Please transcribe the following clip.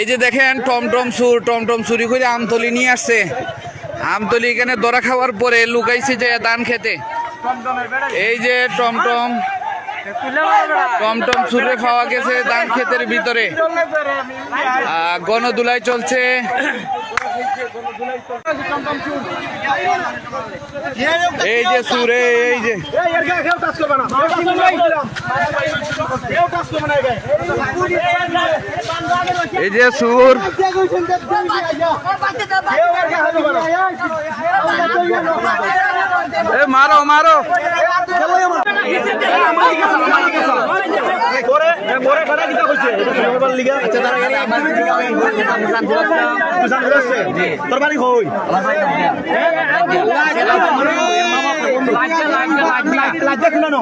এই যে দেখেন টমটম সুর টমটম সুরি করে আমতলি নিয়ে আসছে। আমতলি এখানে দরা খাওয়ার পরে লুকাইছে যে দান খেতে। এই যে টমটম টমটম সুরে পাওয়া গেছে ধান ক্ষেতের ভিতরে। গণদুলাই চলছে। এই যে সুরে, এই যে। এই যে সুর। মারো মারো। তোর বাড়ি কই লাজ্জা কিনা নো